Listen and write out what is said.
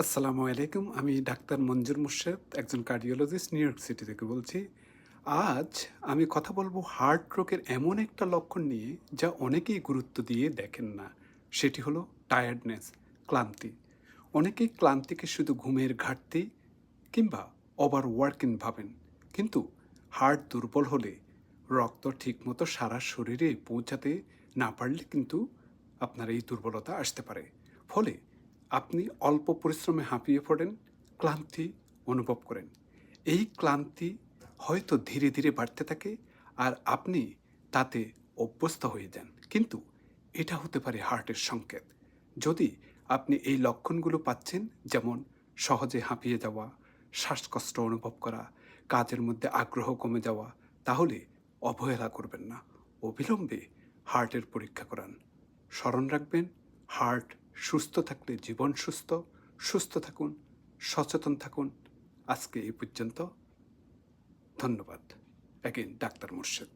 আসসালামু আলাইকুম, আমি ডাক্তার মঞ্জুর মুর্শেদ, একজন কার্ডিওলজিস্ট, নিউ ইয়র্ক সিটি থেকে বলছি। আজ আমি কথা বলব হার্ট রোগের এমন একটা লক্ষণ নিয়ে যা অনেকেই গুরুত্ব দিয়ে দেখেন না। সেটি হলো টায়ার্ডনেস ক্লান্তি। অনেকেই ক্লান্তিকে শুধু ঘুমের ঘাটতি কিংবা ওভার ওয়ার্কিং ভাবেন। কিন্তু হার্ট দুর্বল হলে রক্ত ঠিকমতো সারা শরীরে পৌঁছাতে না পারলে কিন্তু আপনার এই দুর্বলতা আসতে পারে। ফলে আপনি অল্প পরিশ্রমে হাঁপিয়ে পড়েন, ক্লান্তি অনুভব করেন। এই ক্লান্তি হয়তো ধীরে ধীরে বাড়তে থাকে আর আপনি তাতে অভ্যস্ত হয়ে যান। কিন্তু এটা হতে পারে হার্টের সংকেত। যদি আপনি এই লক্ষণগুলো পাচ্ছেন, যেমন সহজে হাঁপিয়ে যাওয়া, শ্বাসকষ্ট অনুভব করা, কাজের মধ্যে আগ্রহ কমে যাওয়া, তাহলে অবহেলা করবেন না। অবিলম্বে হার্টের পরীক্ষা করান। স্মরণ রাখবেন, হার্ট সুস্থ থাকলে জীবন সুস্থ সুস্থ থাকুন, সচেতন থাকুন। আজকে এই পর্যন্ত। ধন্যবাদ। Again doctor Murshed.